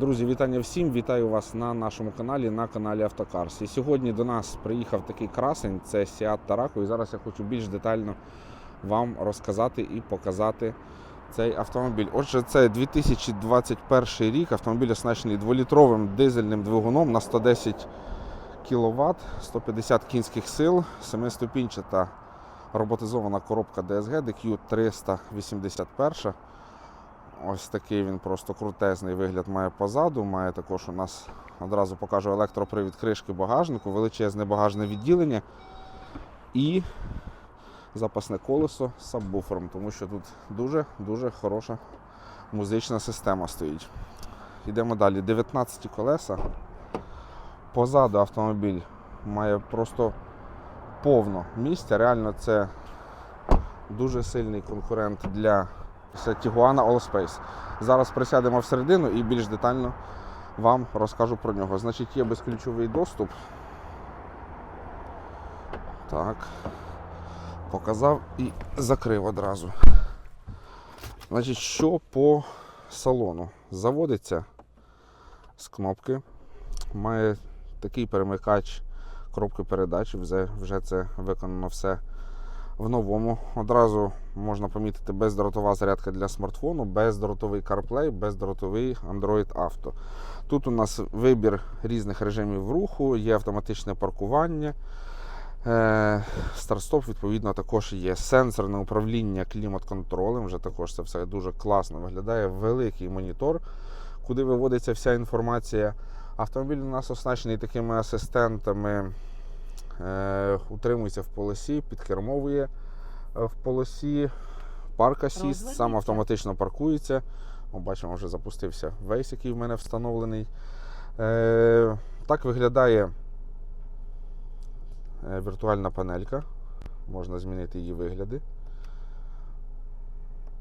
Друзі, вітання всім! Вітаю вас на нашому каналі, на каналі Автокарс. І сьогодні до нас приїхав такий красень, це Seat Tarako. І зараз я хочу більш детально вам розказати і показати цей автомобіль. Отже, це 2021 рік. Автомобіль оснащений 2-літровим дизельним двигуном на 110 кВт, 150 кінських сил, 7-ступінчата роботизована коробка DSG DQ 381. Ось такий він просто крутезний вигляд має позаду. Має також у нас одразу покажу електропривід кришки багажнику, величезне багажне відділення і запасне колесо з сабвуфером, тому що тут дуже-дуже хороша музична система стоїть. Йдемо далі. 19 колеса. Позаду автомобіль має просто повно місця. Реально це дуже сильний конкурент для це Tiguan Allspace. Зараз присядемо всередину і більш детально вам розкажу про нього. Значить, є безключовий доступ. Так. Показав і закрив одразу. Значить, що по салону? Заводиться з кнопки. Має такий перемикач коробки передач. Вже це виконано все в новому. Одразу можна помітити бездротова зарядка для смартфону, бездротовий CarPlay, бездротовий Android Auto. Тут у нас вибір різних режимів руху, є автоматичне паркування. Е, Старт-стоп, відповідно, також є сенсорне управління клімат-контролем. Вже також це все дуже класно виглядає. Великий монітор, куди виводиться вся інформація. Автомобіль у нас оснащений такими асистентами. Е, утримується в полосі, підкермовує в полосі, парк асіст, сам автоматично паркується. О, бачимо, вже запустився вейс, який в мене встановлений. Е, так виглядає е, віртуальна панелька. Можна змінити її вигляди.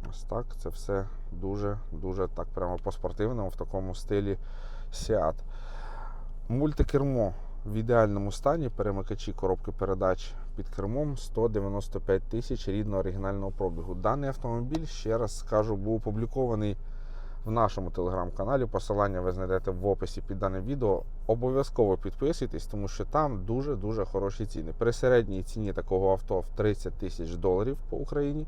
Ось так. Це все дуже-дуже так прямо по-спортивному в такому стилі Seat. Мультикермо в ідеальному стані, перемикачі коробки передач під кермом 195 тисяч рідного оригінального пробігу. Даний автомобіль, ще раз скажу, був опублікований в нашому телеграм-каналі. Посилання ви знайдете в описі під даним відео. Обов'язково підписуйтесь, тому що там дуже-дуже хороші ціни. При середній ціні такого авто в 30 тисяч доларів по Україні.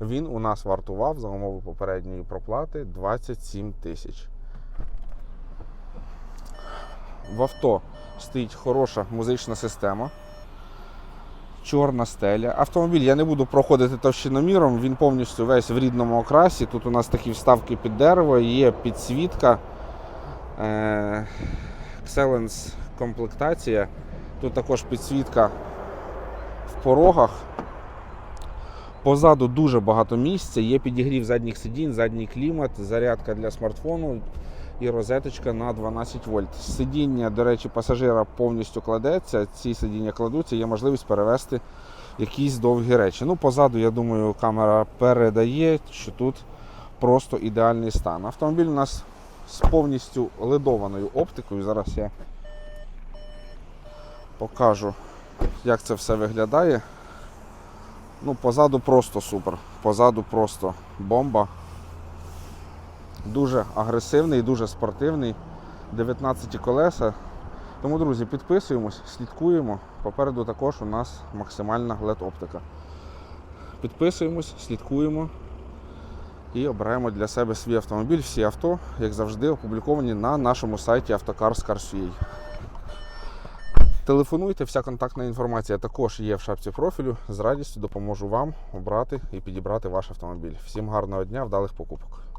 Він у нас вартував за умови попередньої проплати 27 тисяч. В авто стоїть хороша музична система. Чорна стеля. Автомобіль я не буду проходити товщиноміром, він повністю весь в рідному окрасі. Тут у нас такі вставки під дерево, є підсвітка. Е- Excellence комплектація. Тут також підсвітка в порогах. Позаду дуже багато місця, є підігрів задніх сидінь, задній клімат, зарядка для смартфону і розеточка на 12 вольт. Сидіння, до речі, пасажира повністю кладеться. Ці сидіння кладуться, є можливість перевести якісь довгі речі. Ну, позаду, я думаю, камера передає, що тут просто ідеальний стан. Автомобіль у нас з повністю ледованою оптикою. Зараз я покажу, як це все виглядає. Ну, позаду просто супер. Позаду просто бомба. Дуже агресивний, дуже спортивний. 19 колеса. Тому, друзі, підписуємось, слідкуємо. Попереду також у нас максимальна LED-оптика. Підписуємось, слідкуємо і обираємо для себе свій автомобіль. Всі авто, як завжди, опубліковані на нашому сайті Автокарс.ua. Телефонуйте, вся контактна інформація також є в шапці профілю. З радістю допоможу вам обрати і підібрати ваш автомобіль. Всім гарного дня, вдалих покупок.